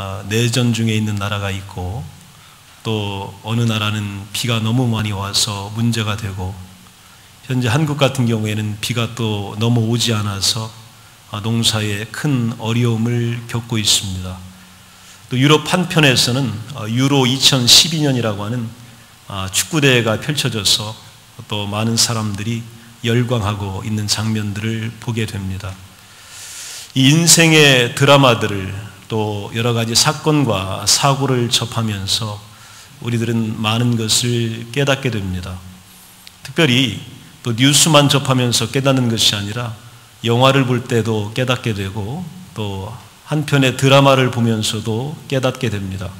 어, 내전 중에 있는 나라가 있고 또 어느 나라는 비가 너무 많이 와서 문제가 되고 현재 한국 같은 경우에는 비가 또 너무 오지 않아서 아, 농사에 큰 어려움을 겪고 있습니다. 또 유럽 한편에서는 어, 유로 2012년이라고 하는 아, 축구대회가 펼쳐져서 또 많은 사람들이 열광하고 있는 장면들을 보게 됩니다. 이 인생의 드라마들을 또 여러 가지 사건과 사고를 접하면서 우리들은 많은 것을 깨닫게 됩니다. 특별히 또 뉴스만 접하면서 깨닫는 것이 아니라 영화를 볼 때도 깨닫게 되고 또 한편의 드라마를 보면서도 깨닫게 됩니다.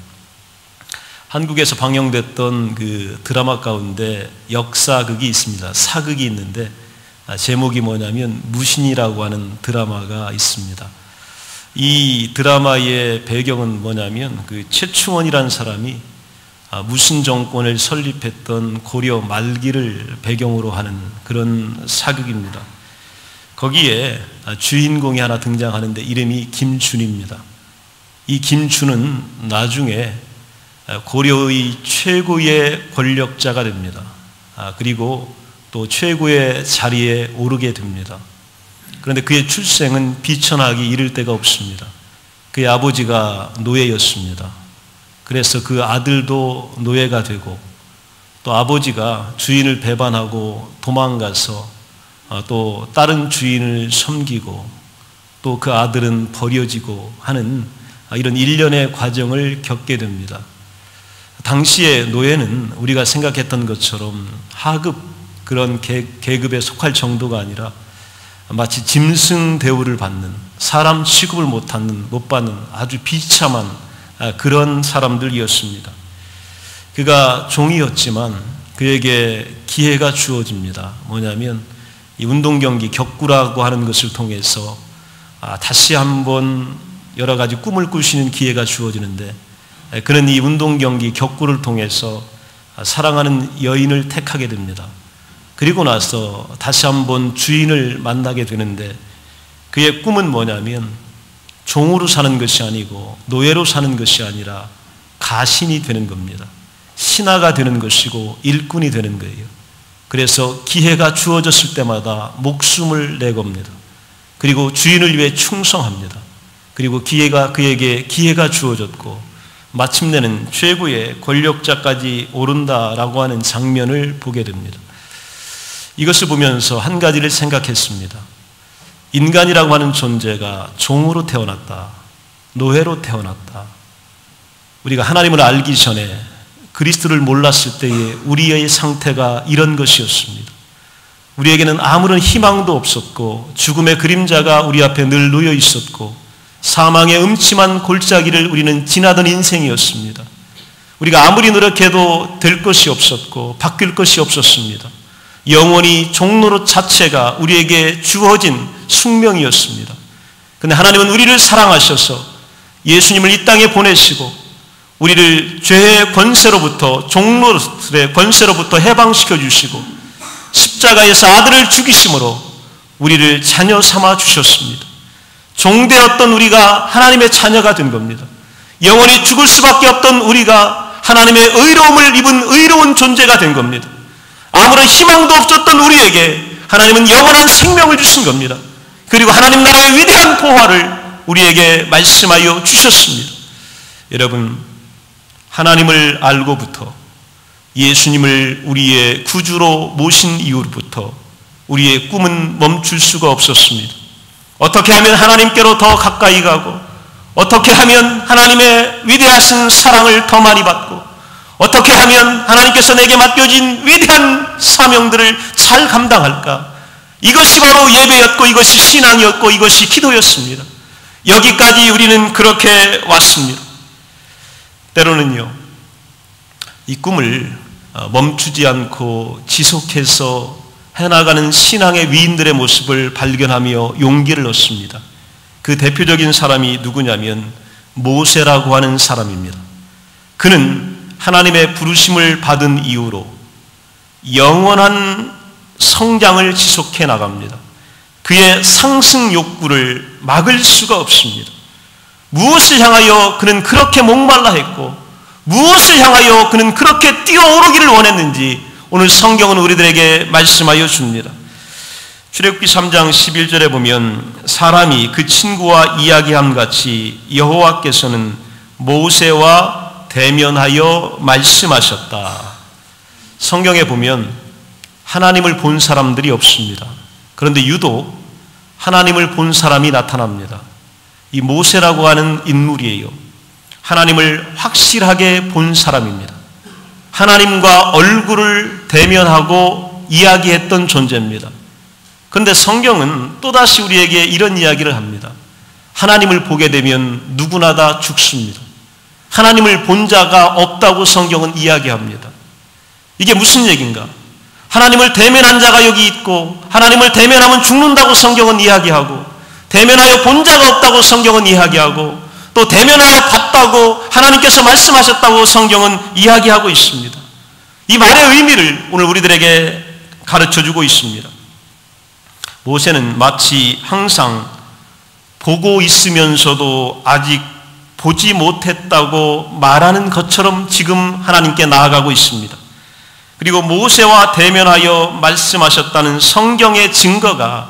한국에서 방영됐던 그 드라마 가운데 역사극이 있습니다. 사극이 있는데 아, 제목이 뭐냐면 무신이라고 하는 드라마가 있습니다. 이 드라마의 배경은 뭐냐면 그 최충원이라는 사람이 아, 무신 정권을 설립했던 고려 말기를 배경으로 하는 그런 사극입니다. 거기에 아, 주인공이 하나 등장하는데 이름이 김준입니다. 이 김준은 나중에 고려의 최고의 권력자가 됩니다. 그리고 또 최고의 자리에 오르게 됩니다. 그런데 그의 출생은 비천하기 이를 데가 없습니다. 그의 아버지가 노예였습니다. 그래서 그 아들도 노예가 되고 또 아버지가 주인을 배반하고 도망가서 어, 또 다른 주인을 섬기고 또 그 아들은 버려지고 하는 이런 일련의 과정을 겪게 됩니다. 당시에 노예는 우리가 생각했던 것처럼 하급 그런 계급에 속할 정도가 아니라 마치 짐승 대우를 받는 사람 취급을 못하는 못 받는 아주 비참한 아, 그런 사람들이었습니다. 그가 종이었지만 그에게 기회가 주어집니다. 뭐냐면 이 운동 경기 격구라고 하는 것을 통해서 아, 다시 한번 여러 가지 꿈을 꾸시는 기회가 주어지는데 그는 이 운동 경기 격구를 통해서 사랑하는 여인을 택하게 됩니다. 그리고 나서 다시 한번 주인을 만나게 되는데 그의 꿈은 뭐냐면 종으로 사는 것이 아니고 노예로 사는 것이 아니라 가신이 되는 겁니다. 신하가 되는 것이고 일꾼이 되는 거예요. 그래서 기회가 주어졌을 때마다 목숨을 내겁니다. 그리고 주인을 위해 충성합니다. 그리고 기회가 그에게 기회가 주어졌고 마침내는 최고의 권력자까지 오른다라고 하는 장면을 보게 됩니다. 이것을 보면서 한 가지를 생각했습니다. 인간이라고 하는 존재가 종으로 태어났다. 노예로 태어났다. 우리가 하나님을 알기 전에 그리스도를 몰랐을 때에 우리의 상태가 이런 것이었습니다. 우리에게는 아무런 희망도 없었고 죽음의 그림자가 우리 앞에 늘 놓여 있었고 사망의 음침한 골짜기를 우리는 지나던 인생이었습니다. 우리가 아무리 노력해도 될 것이 없었고 바뀔 것이 없었습니다. 영원히 종로로 자체가 우리에게 주어진 숙명이었습니다. 근데 하나님은 우리를 사랑하셔서 예수님을 이 땅에 보내시고 우리를 죄의 권세로부터 종로의 권세로부터 해방시켜 주시고 십자가에서 아들을 죽이심으로 우리를 자녀 삼아 주셨습니다. 종되었던 우리가 하나님의 자녀가 된 겁니다. 영원히 죽을 수밖에 없던 우리가 하나님의 의로움을 입은 의로운 존재가 된 겁니다. 아무런 희망도 없었던 우리에게 하나님은 영원한 생명을 주신 겁니다. 그리고 하나님 나라의 위대한 보화를 우리에게 말씀하여 주셨습니다. 여러분, 하나님을 알고부터 예수님을 우리의 구주로 모신 이후부터 우리의 꿈은 멈출 수가 없었습니다. 어떻게 하면 하나님께로 더 가까이 가고 어떻게 하면 하나님의 위대하신 사랑을 더 많이 받고 어떻게 하면 하나님께서 내게 맡겨진 위대한 사명들을 잘 감당할까? 이것이 바로 예배였고 이것이 신앙이었고 이것이 기도였습니다. 여기까지 우리는 그렇게 왔습니다. 때로는요, 이 꿈을 어, 멈추지 않고 지속해서 해나가는 신앙의 위인들의 모습을 발견하며 용기를 얻습니다. 그 대표적인 사람이 누구냐면 모세라고 하는 사람입니다. 그는 하나님의 부르심을 받은 이후로 영원한 성장을 지속해 나갑니다. 그의 상승 욕구를 막을 수가 없습니다. 무엇을 향하여 그는 그렇게 목말라 했고 무엇을 향하여 그는 그렇게 뛰어오르기를 원했는지 오늘 성경은 우리들에게 말씀하여 줍니다. 출애굽기 3장 11절에 보면 사람이 그 친구와 이야기함 같이 여호와께서는 모세와 대면하여 말씀하셨다. 성경에 보면 하나님을 본 사람들이 없습니다. 그런데 유독 하나님을 본 사람이 나타납니다. 이 모세라고 하는 인물이에요. 하나님을 확실하게 본 사람입니다. 하나님과 얼굴을 대면하고 이야기했던 존재입니다. 그런데 성경은 또다시 우리에게 이런 이야기를 합니다. 하나님을 보게 되면 누구나 다 죽습니다. 하나님을 본 자가 없다고 성경은 이야기합니다. 이게 무슨 얘기인가? 하나님을 대면한 자가 여기 있고 하나님을 대면하면 죽는다고 성경은 이야기하고 대면하여 본 자가 없다고 성경은 이야기하고 또 대면하여 봤다고 하나님께서 말씀하셨다고 성경은 이야기하고 있습니다. 이 말의 의미를 오늘 우리들에게 가르쳐 주고 있습니다. 모세는 마치 항상 보고 있으면서도 아직 보지 못했다고 말하는 것처럼 지금 하나님께 나아가고 있습니다. 그리고 모세와 대면하여 말씀하셨다는 성경의 증거가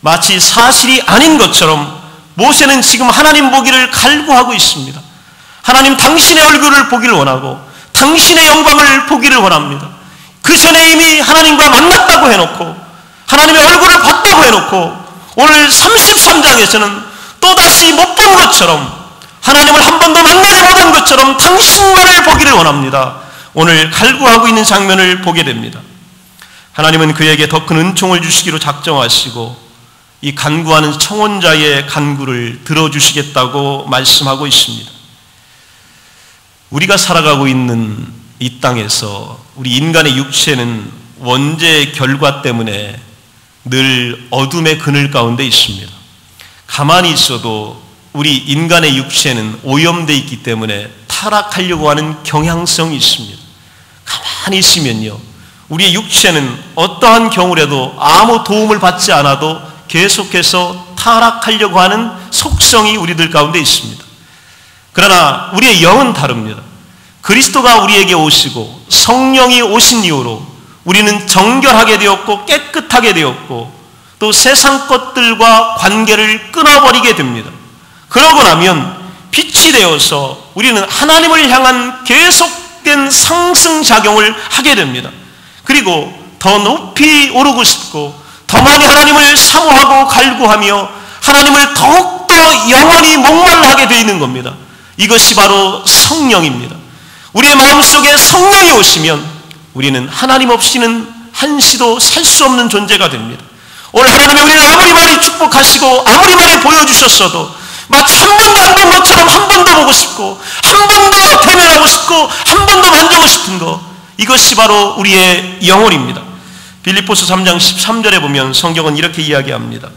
마치 사실이 아닌 것처럼 모세는 지금 하나님 보기를 갈구하고 있습니다. 하나님 당신의 얼굴을 보기를 원하고 당신의 영광을 보기를 원합니다. 그 전에 이미 하나님과 만났다고 해놓고 하나님의 얼굴을 봤다고 해놓고 오늘 33장에서는 또다시 못 본 것처럼 하나님을 한 번도 만나지 못한 것처럼 당신만을 보기를 원합니다. 오늘 갈구하고 있는 장면을 보게 됩니다. 하나님은 그에게 더 큰 은총을 주시기로 작정하시고 이 간구하는 청혼자의 간구를 들어주시겠다고 말씀하고 있습니다. 우리가 살아가고 있는 이 땅에서 우리 인간의 육체는 원죄의 결과 때문에 늘 어둠의 그늘 가운데 있습니다. 가만히 있어도 우리 인간의 육체는 오염되어 있기 때문에 타락하려고 하는 경향성이 있습니다. 가만히 있으면요. 우리의 육체는 어떠한 경우라도 아무 도움을 받지 않아도 계속해서 타락하려고 하는 속성이 우리들 가운데 있습니다. 그러나 우리의 영은 다릅니다. 그리스도가 우리에게 오시고 성령이 오신 이후로 우리는 정결하게 되었고 깨끗하게 되었고 또 세상 것들과 관계를 끊어버리게 됩니다. 그러고 나면 빛이 되어서 우리는 하나님을 향한 계속된 상승작용을 하게 됩니다. 그리고 더 높이 오르고 싶고 더 많이 하나님을 사모하고 갈구하며 하나님을 더욱더 영원히 목말라하게 되어 있는 겁니다. 이것이 바로 성령입니다. 우리의 마음속에 성령이 오시면 우리는 하나님 없이는 한시도 살 수 없는 존재가 됩니다. 오늘 하나님이 우리를 아무리 많이 축복하시고 아무리 많이 보여주셨어도 마치 한 번도 안 본 것처럼 한 번 더 보고 싶고 한 번 더 대면하고 싶고 한 번 더 만지고 싶은 것 이것이 바로 우리의 영혼입니다. 빌립보스 3장 13절에 보면 성경은 이렇게 이야기합니다.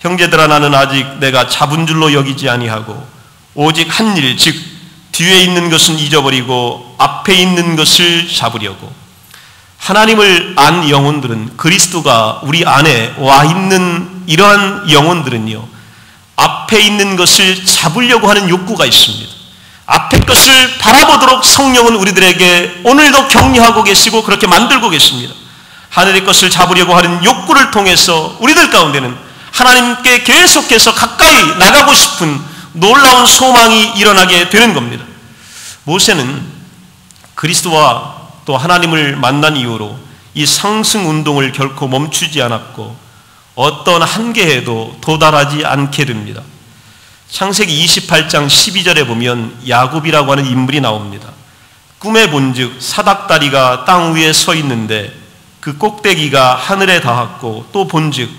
형제들아 나는 아직 내가 잡은 줄로 여기지 아니하고 오직 한 일, 즉 뒤에 있는 것은 잊어버리고 앞에 있는 것을 잡으려고 하나님을 안 영혼들은 그리스도가 우리 안에 와 있는 이러한 영혼들은요 앞에 있는 것을 잡으려고 하는 욕구가 있습니다. 앞에 것을 바라보도록 성령은 우리들에게 오늘도 격려하고 계시고 그렇게 만들고 계십니다. 하늘의 것을 잡으려고 하는 욕구를 통해서 우리들 가운데는 하나님께 계속해서 가까이 나가고 싶은 놀라운 소망이 일어나게 되는 겁니다. 모세는 그리스도와 또 하나님을 만난 이후로 이 상승 운동을 결코 멈추지 않았고 어떤 한계에도 도달하지 않게 됩니다. 창세기 28장 12절에 보면 야곱이라고 하는 인물이 나옵니다. 꿈에 본즉 사닥다리가 땅 위에 서 있는데 그 꼭대기가 하늘에 닿았고 또 본즉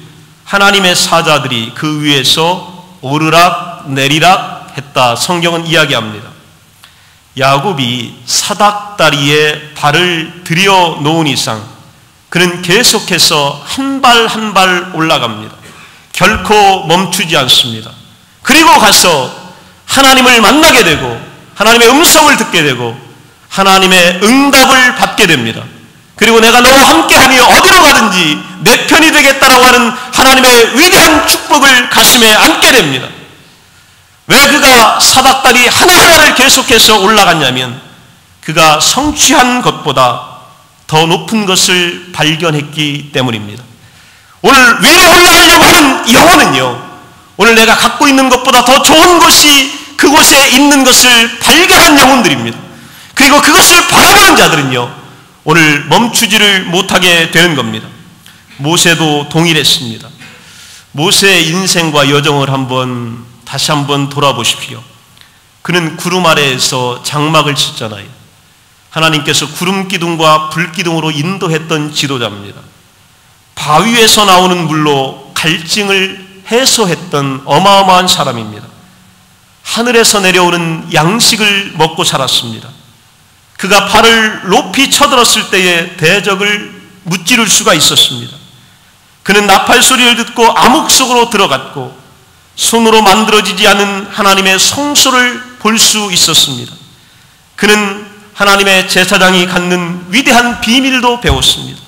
하나님의 사자들이 그 위에서 오르락 내리락 했다. 성경은 이야기합니다. 야곱이 사닥다리에 발을 들여 놓은 이상 그는 계속해서 한 발 한 발 올라갑니다. 결코 멈추지 않습니다. 그리고 가서 하나님을 만나게 되고 하나님의 음성을 듣게 되고 하나님의 응답을 받게 됩니다. 그리고 내가 너와 함께하며 어디로 가든지 내 편이 되겠다라고 하는 하나님의 위대한 축복을 가슴에 안게 됩니다. 왜 그가 사닥다리 하나하나를 계속해서 올라갔냐면 그가 성취한 것보다 더 높은 것을 발견했기 때문입니다. 오늘 위로 올라가려고 하는 영혼은요, 오늘 내가 갖고 있는 것보다 더 좋은 것이 그곳에 있는 것을 발견한 영혼들입니다. 그리고 그것을 바라보는 자들은요, 오늘 멈추지를 못하게 되는 겁니다. 모세도 동일했습니다. 모세의 인생과 여정을 한번 다시 한번 돌아보십시오. 그는 구름 아래에서 장막을 짓잖아요. 하나님께서 구름 기둥과 불 기둥으로 인도했던 지도자입니다. 바위에서 나오는 물로 갈증을 해소했던 어마어마한 사람입니다. 하늘에서 내려오는 양식을 먹고 살았습니다. 그가 발을 높이 쳐들었을 때에 대적을 무찌를 수가 있었습니다. 그는 나팔 소리를 듣고 암흑 속으로 들어갔고 손으로 만들어지지 않은 하나님의 성소를 볼 수 있었습니다. 그는 하나님의 제사장이 갖는 위대한 비밀도 배웠습니다.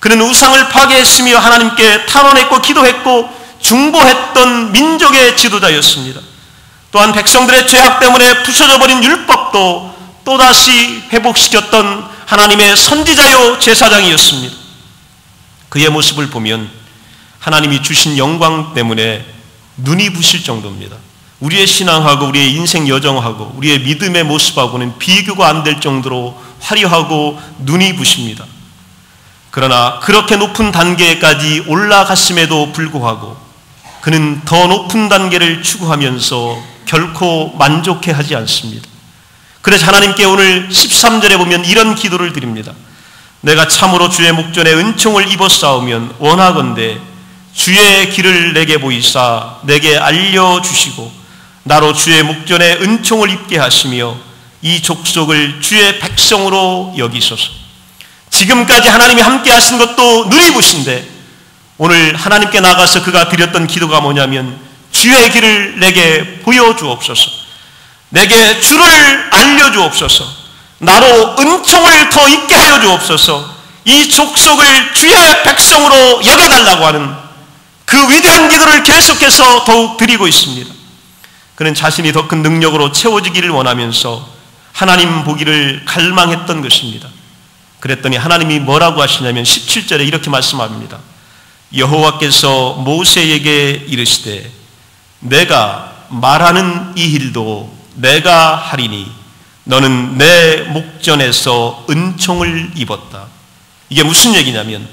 그는 우상을 파괴했으며 하나님께 탄원했고 기도했고 중보했던 민족의 지도자였습니다. 또한 백성들의 죄악 때문에 부셔져 버린 율법도 또다시 회복시켰던 하나님의 선지자요 제사장이었습니다. 그의 모습을 보면 하나님이 주신 영광 때문에 눈이 부실 정도입니다. 우리의 신앙하고 우리의 인생 여정하고 우리의 믿음의 모습하고는 비교가 안 될 정도로 화려하고 눈이 부십니다. 그러나 그렇게 높은 단계까지 올라갔음에도 불구하고 그는 더 높은 단계를 추구하면서 결코 만족해 하지 않습니다. 그래서 하나님께 오늘 13절에 보면 이런 기도를 드립니다. 내가 참으로 주의 목전에 은총을 입어 싸우면 원하건대 주의 길을 내게 보이사 내게 알려주시고 나로 주의 목전에 은총을 입게 하시며 이 족속을 주의 백성으로 여기소서. 지금까지 하나님이 함께 하신 것도 부신데 오늘 하나님께 나가서 그가 드렸던 기도가 뭐냐면 주의 길을 내게 보여주옵소서. 내게 주를 알려주옵소서. 나로 은총을 더 있게 하여 주옵소서. 이 족속을 주의 백성으로 여겨달라고 하는 그 위대한 기도를 계속해서 더욱 드리고 있습니다. 그는 자신이 더 큰 능력으로 채워지기를 원하면서 하나님 보기를 갈망했던 것입니다. 그랬더니 하나님이 뭐라고 하시냐면 17절에 이렇게 말씀합니다. 여호와께서 모세에게 이르시되 내가 말하는 이 일도 내가 하리니 너는 내 목전에서 은총을 입었다. 이게 무슨 얘기냐면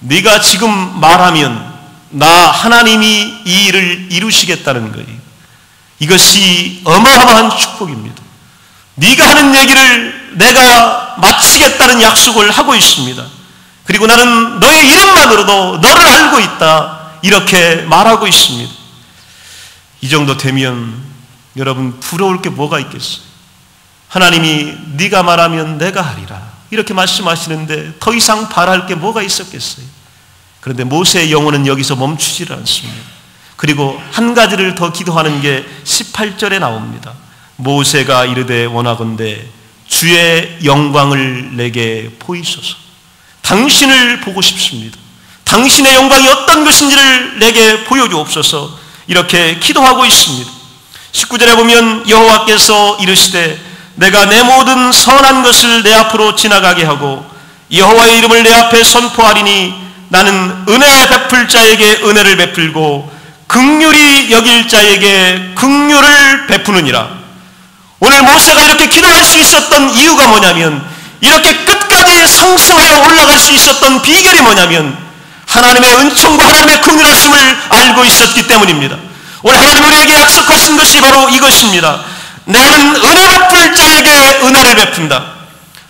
네가 지금 말하면 나 하나님이 이 일을 이루시겠다는 거예요. 이것이 어마어마한 축복입니다. 네가 하는 얘기를 내가 마치겠다는 약속을 하고 있습니다. 그리고 나는 너의 이름만으로도 너를 알고 있다. 이렇게 말하고 있습니다. 이 정도 되면 여러분 부러울 게 뭐가 있겠어요? 하나님이 네가 말하면 내가 하리라 이렇게 말씀하시는데 더 이상 바랄 게 뭐가 있었겠어요? 그런데 모세의 영혼은 여기서 멈추질 않습니다. 그리고 한 가지를 더 기도하는 게 18절에 나옵니다. 모세가 이르되 원하건대 주의 영광을 내게 보이소서. 당신을 보고 싶습니다. 당신의 영광이 어떤 것인지를 내게 보여주옵소서. 이렇게 기도하고 있습니다. 19절에 보면 여호와께서 이르시되 내가 내 모든 선한 것을 내 앞으로 지나가게 하고 여호와의 이름을 내 앞에 선포하리니 나는 은혜 베풀 자에게 은혜를 베풀고 극률이 여길 자에게 극률을 베푸느니라. 오늘 모세가 이렇게 기도할 수 있었던 이유가 뭐냐면 이렇게 끝 까지 상승하여 올라갈 수 있었던 비결이 뭐냐면 하나님의 은총과 하나님의 극률하심을 알고 있었기 때문입니다. 오늘 하나님 우리에게 약속하신 것이 바로 이것입니다. 나는 은혜 베풀 자에게 은혜를 베푼다.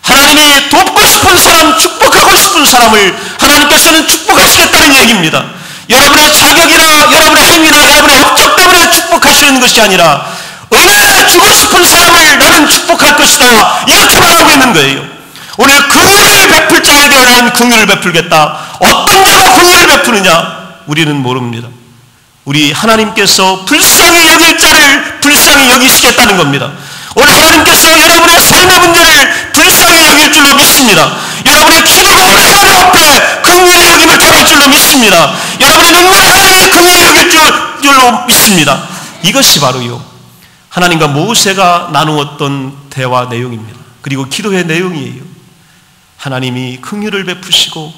하나님이 돕고 싶은 사람, 축복하고 싶은 사람을 하나님께서는 축복하시겠다는 얘기입니다. 여러분의 자격이나 여러분의 행위나 여러분의 업적 때문에 축복하시는 것이 아니라 은혜 주고 싶은 사람을 나는 축복할 것이다. 이렇게 말하고 있는 거예요. 오늘 긍휼을 베풀 자에게 나는 긍휼을 베풀겠다. 어떤 자가 긍휼을 베푸느냐? 우리는 모릅니다. 우리 하나님께서 불쌍히 여길 자를 불쌍히 여기시겠다는 겁니다. 오늘 하나님께서 여러분의 삶의 문제를 불쌍히 여길 줄로 믿습니다. 여러분의 기도가 하나님 앞에 긍휼히 여김을 당할 줄로 믿습니다. 여러분의 눈물을 하나님이 긍휼히 여길 줄로 믿습니다. 이것이 바로요. 하나님과 모세가 나누었던 대화 내용입니다. 그리고 기도의 내용이에요. 하나님이 긍휼을 베푸시고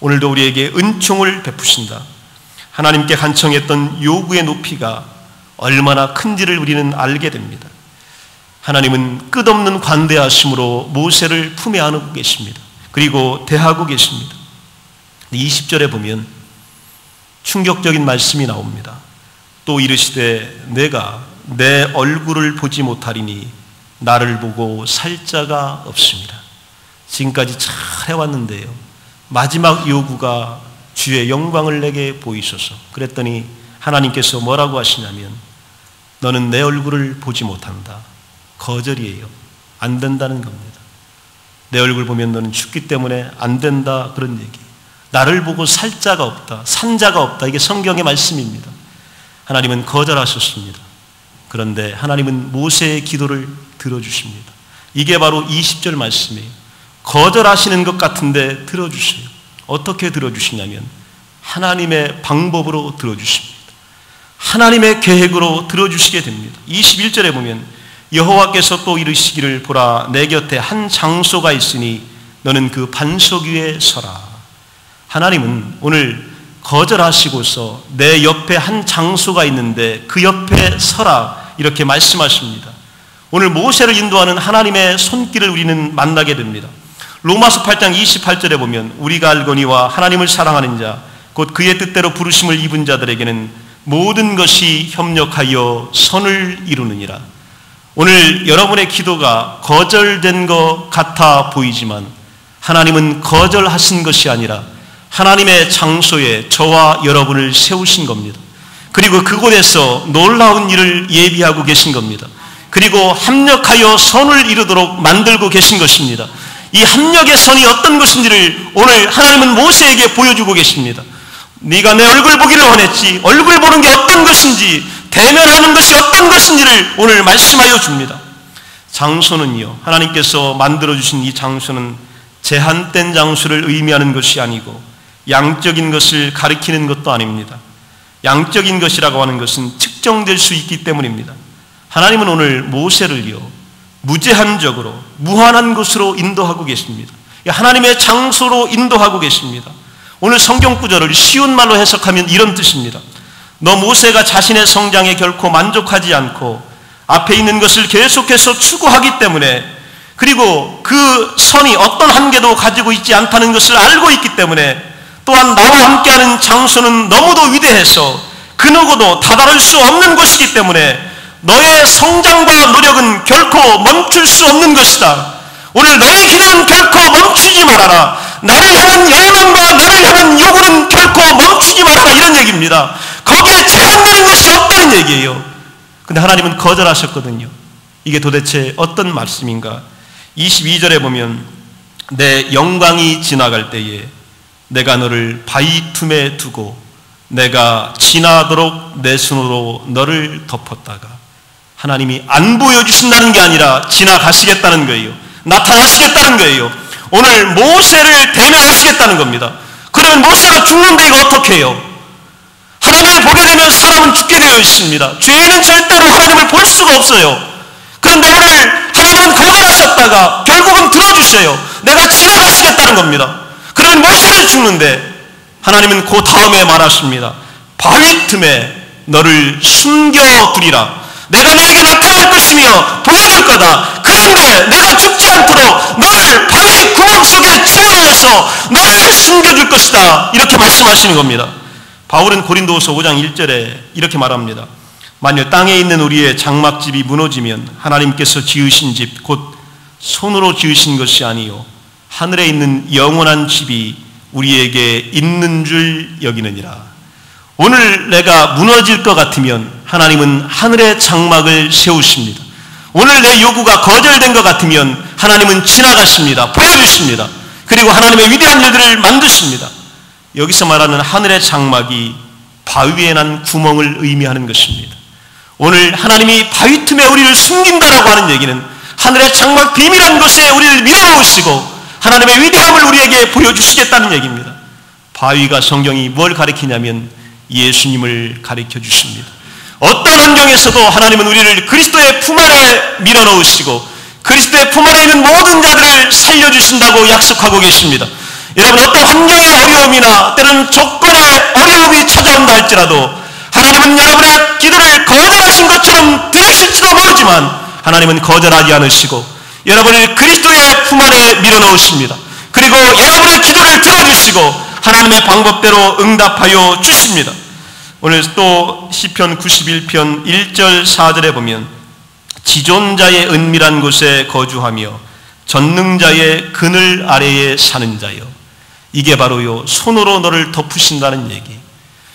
오늘도 우리에게 은총을 베푸신다. 하나님께 간청했던 요구의 높이가 얼마나 큰지를 우리는 알게 됩니다. 하나님은 끝없는 관대하심으로 모세를 품에 안고 계십니다. 그리고 대하고 계십니다. 20절에 보면 충격적인 말씀이 나옵니다. 또 이르시되 내가 내 얼굴을 보지 못하리니 나를 보고 살 자가 없습니다. 지금까지 잘 해왔는데요. 마지막 요구가 주의 영광을 내게 보이소서. 그랬더니 하나님께서 뭐라고 하시냐면 너는 내 얼굴을 보지 못한다. 거절이에요. 안 된다는 겁니다. 내 얼굴 보면 너는 죽기 때문에 안 된다. 그런 얘기. 나를 보고 살 자가 없다. 산 자가 없다. 이게 성경의 말씀입니다. 하나님은 거절하셨습니다. 그런데 하나님은 모세의 기도를 들어주십니다. 이게 바로 20절 말씀이에요. 거절하시는 것 같은데 들어주세요. 어떻게 들어주시냐면 하나님의 방법으로 들어주십니다. 하나님의 계획으로 들어주시게 됩니다. 21절에 보면 여호와께서 또 이르시기를 보라 내 곁에 한 장소가 있으니 너는 그 반석 위에 서라. 하나님은 오늘 거절하시고서 내 옆에 한 장소가 있는데 그 옆에 서라 이렇게 말씀하십니다. 오늘 모세를 인도하는 하나님의 손길을 우리는 만나게 됩니다. 로마서 8장 28절에 보면 우리가 알거니와 하나님을 사랑하는 자, 곧 그의 뜻대로 부르심을 입은 자들에게는 모든 것이 협력하여 선을 이루느니라. 오늘 여러분의 기도가 거절된 것 같아 보이지만 하나님은 거절하신 것이 아니라 하나님의 장소에 저와 여러분을 세우신 겁니다. 그리고 그곳에서 놀라운 일을 예비하고 계신 겁니다. 그리고 합력하여 선을 이루도록 만들고 계신 것입니다. 이 합력의 선이 어떤 것인지를 오늘 하나님은 모세에게 보여주고 계십니다. 네가 내 얼굴 보기를 원했지 얼굴 보는 게 어떤 것인지 대면하는 것이 어떤 것인지를 오늘 말씀하여 줍니다. 장소는요 하나님께서 만들어 주신 이 장소는 제한된 장소를 의미하는 것이 아니고 양적인 것을 가리키는 것도 아닙니다. 양적인 것이라고 하는 것은 측정될 수 있기 때문입니다. 하나님은 오늘 모세를요 무제한적으로 무한한 곳으로 인도하고 계십니다. 하나님의 장소로 인도하고 계십니다. 오늘 성경 구절을 쉬운 말로 해석하면 이런 뜻입니다. 너 모세가 자신의 성장에 결코 만족하지 않고 앞에 있는 것을 계속해서 추구하기 때문에 그리고 그 선이 어떤 한계도 가지고 있지 않다는 것을 알고 있기 때문에 또한 나와 함께하는 장소는 너무도 위대해서 그 누구도 다다를 수 없는 것이기 때문에 너의 성장과 노력은 결코 멈출 수 없는 것이다. 오늘 너의 기도는 결코 멈추지 말아라. 나를 향한 열망과 나를 향한 요구는 결코 멈추지 말아라. 이런 얘기입니다. 거기에 제한되는 것이 없다는 얘기예요. 근데 하나님은 거절하셨거든요. 이게 도대체 어떤 말씀인가? 22절에 보면 내 영광이 지나갈 때에 내가 너를 바위 틈에 두고 내가 지나도록 내 손으로 너를 덮었다가 하나님이 안 보여주신다는 게 아니라 지나가시겠다는 거예요. 나타나시겠다는 거예요. 오늘 모세를 대면하시겠다는 겁니다. 그러면 모세가 죽는데 이거 어떻게 해요? 하나님을 보게 되면 사람은 죽게 되어 있습니다. 죄인은 절대로 하나님을 볼 수가 없어요. 그런데 오늘 하나님은 거절하셨다가 결국은 들어주셔요. 내가 지나가시겠다는 겁니다. 그러면 모세는 죽는데 하나님은 그 다음에 말하십니다. 바위 틈에 너를 숨겨두리라. 내가 너에게 나타날 것이며 보여줄 거다. 그런데 내가 죽지 않도록 너를 바위 구멍 속에 집어넣어서 너를 숨겨줄 것이다. 이렇게 말씀하시는 겁니다. 바울은 고린도서 5장 1절에 이렇게 말합니다. 만일 땅에 있는 우리의 장막집이 무너지면 하나님께서 지으신 집, 곧 손으로 지으신 것이 아니요. 하늘에 있는 영원한 집이 우리에게 있는 줄 여기느니라. 오늘 내가 무너질 것 같으면 하나님은 하늘의 장막을 세우십니다. 오늘 내 요구가 거절된 것 같으면 하나님은 지나가십니다. 보여주십니다. 그리고 하나님의 위대한 일들을 만드십니다. 여기서 말하는 하늘의 장막이 바위에 난 구멍을 의미하는 것입니다. 오늘 하나님이 바위 틈에 우리를 숨긴다라고 하는 얘기는 하늘의 장막 비밀한 곳에 우리를 밀어넣으시고 하나님의 위대함을 우리에게 보여주시겠다는 얘기입니다. 바위가 성경이 뭘 가리키냐면 예수님을 가리켜 주십니다. 어떤 환경에서도 하나님은 우리를 그리스도의 품 안에 밀어넣으시고 그리스도의 품 안에 있는 모든 자들을 살려주신다고 약속하고 계십니다. 여러분 어떤 환경의 어려움이나 때로는 조건의 어려움이 찾아온다 할지라도 하나님은 여러분의 기도를 거절하신 것처럼 들으실지도 모르지만 하나님은 거절하지 않으시고 여러분을 그리스도의 품 안에 밀어넣으십니다. 그리고 여러분의 기도를 들어주시고 하나님의 방법대로 응답하여 주십니다. 오늘 또 시편 91편 1절 4절에 보면 지존자의 은밀한 곳에 거주하며 전능자의 그늘 아래에 사는 자여 이게 바로요 손으로 너를 덮으신다는 얘기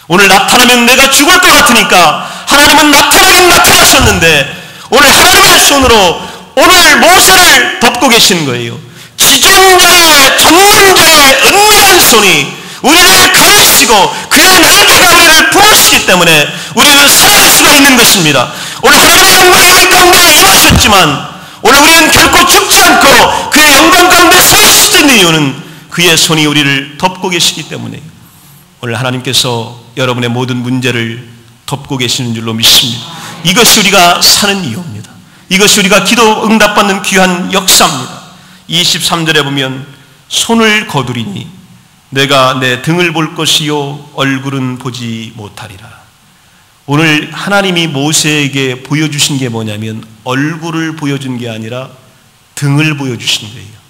오늘 나타나면 내가 죽을 것 같으니까 하나님은 나타나긴 나타나셨는데 오늘 하나님의 손으로 오늘 모세를 덮고 계시는 거예요 지존자의 전능자의 은밀한 손이 우리를 가르시고 그의 날개가 우리를 부으시기 때문에 우리는 살아갈 수가 있는 것입니다. 오늘 하나님의 영광이 우리 가운데 임하셨지만 오늘 우리는 결코 죽지 않고 그의 영광 가운데 서 있을 수 이유는 그의 손이 우리를 덮고 계시기 때문에 오늘 하나님께서 여러분의 모든 문제를 덮고 계시는 줄로 믿습니다. 이것이 우리가 사는 이유입니다. 이것이 우리가 기도 응답받는 귀한 역사입니다. 23절에 보면 손을 거두리니 내가 내 등을 볼 것이요 얼굴은 보지 못하리라. 오늘 하나님이 모세에게 보여주신 게 뭐냐면 얼굴을 보여준 게 아니라 등을 보여주신 거예요.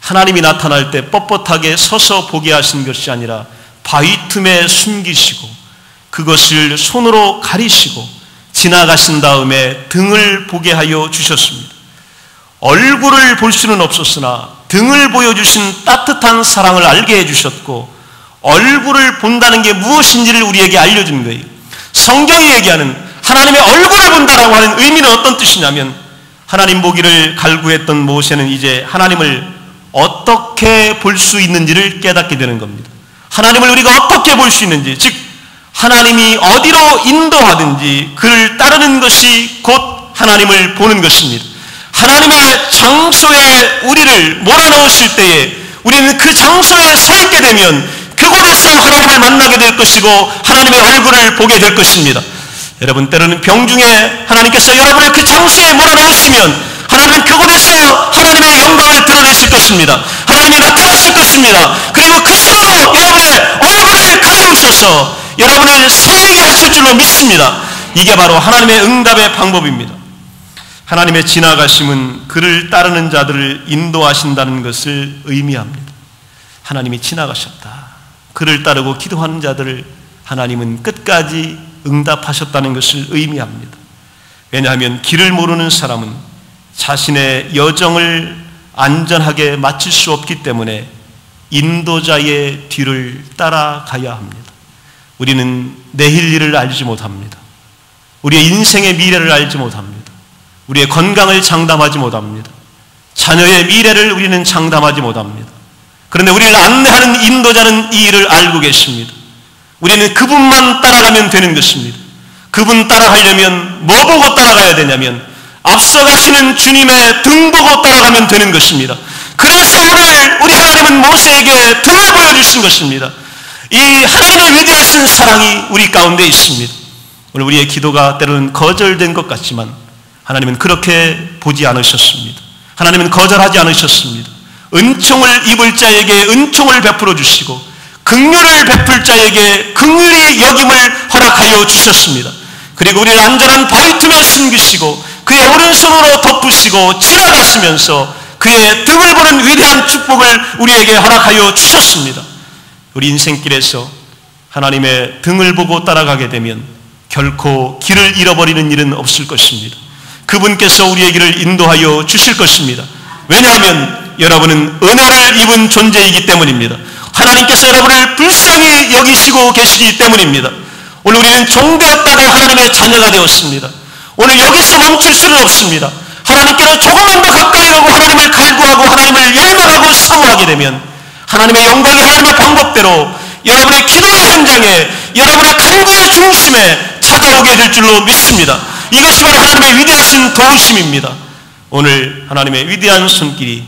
하나님이 나타날 때 뻣뻣하게 서서 보게 하신 것이 아니라 바위 틈에 숨기시고 그것을 손으로 가리시고 지나가신 다음에 등을 보게 하여 주셨습니다. 얼굴을 볼 수는 없었으나 등을 보여주신 따뜻한 사랑을 알게 해주셨고 얼굴을 본다는 게 무엇인지를 우리에게 알려준 거예요. 성경이 얘기하는 하나님의 얼굴을 본다라고 하는 의미는 어떤 뜻이냐면 하나님 보기를 갈구했던 모세는 이제 하나님을 어떻게 볼 수 있는지를 깨닫게 되는 겁니다. 하나님을 우리가 어떻게 볼 수 있는지, 즉 하나님이 어디로 인도하든지 그를 따르는 것이 곧 하나님을 보는 것입니다. 하나님의 장소에 우리를 몰아넣으실 때에 우리는 그 장소에 서 있게 되면 그곳에서 하나님을 만나게 될 것이고 하나님의 얼굴을 보게 될 것입니다. 여러분 때로는 병중에 하나님께서 여러분을 그 장소에 몰아넣으시면 하나님은 그곳에서 하나님의 영광을 드러내실 것입니다. 하나님이 나타나실 것입니다. 그리고 그 손으로 여러분의 얼굴을 가리우셔서 여러분을 살게 하실 줄로 믿습니다. 이게 바로 하나님의 응답의 방법입니다. 하나님의 지나가심은 그를 따르는 자들을 인도하신다는 것을 의미합니다. 하나님이 지나가셨다. 그를 따르고 기도하는 자들을 하나님은 끝까지 응답하셨다는 것을 의미합니다. 왜냐하면 길을 모르는 사람은 자신의 여정을 안전하게 마칠 수 없기 때문에 인도자의 뒤를 따라가야 합니다. 우리는 내일 일을 알지 못합니다. 우리의 인생의 미래를 알지 못합니다. 우리의 건강을 장담하지 못합니다. 자녀의 미래를 우리는 장담하지 못합니다. 그런데 우리를 안내하는 인도자는 이 일을 알고 계십니다. 우리는 그분만 따라가면 되는 것입니다. 그분 따라가려면 뭐 보고 따라가야 되냐면 앞서 가시는 주님의 등 보고 따라가면 되는 것입니다. 그래서 오늘 우리 하나님은 모세에게 등을 보여주신 것입니다. 이 하나님의 위대하신 사랑이 우리 가운데 있습니다. 오늘 우리의 기도가 때로는 거절된 것 같지만 하나님은 그렇게 보지 않으셨습니다. 하나님은 거절하지 않으셨습니다. 은총을 입을 자에게 은총을 베풀어 주시고 긍휼을 베풀 자에게 긍휼히 여김을 허락하여 주셨습니다. 그리고 우리를 안전한 바위 틈에 숨기시고 그의 오른손으로 덮으시고 지나가시면서 그의 등을 보는 위대한 축복을 우리에게 허락하여 주셨습니다. 우리 인생길에서 하나님의 등을 보고 따라가게 되면 결코 길을 잃어버리는 일은 없을 것입니다. 그분께서 우리의 길을 인도하여 주실 것입니다. 왜냐하면 여러분은 은혜를 입은 존재이기 때문입니다. 하나님께서 여러분을 불쌍히 여기시고 계시기 때문입니다. 오늘 우리는 종되었다가 하나님의 자녀가 되었습니다. 오늘 여기서 멈출 수는 없습니다. 하나님께로 조금만 더 가까이 가고 하나님을 갈구하고 하나님을 열망하고 사모하게 되면 하나님의 영광이 하나님의 방법대로 여러분의 기도의 현장에 여러분의 간구의 중심에 찾아오게 될 줄로 믿습니다. 이것이 바로 하나님의 위대하신 도우심입니다. 오늘 하나님의 위대한 손길이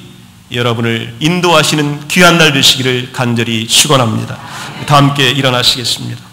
여러분을 인도하시는 귀한 날 되시기를 간절히 축원합니다. 다 함께 일어나시겠습니다.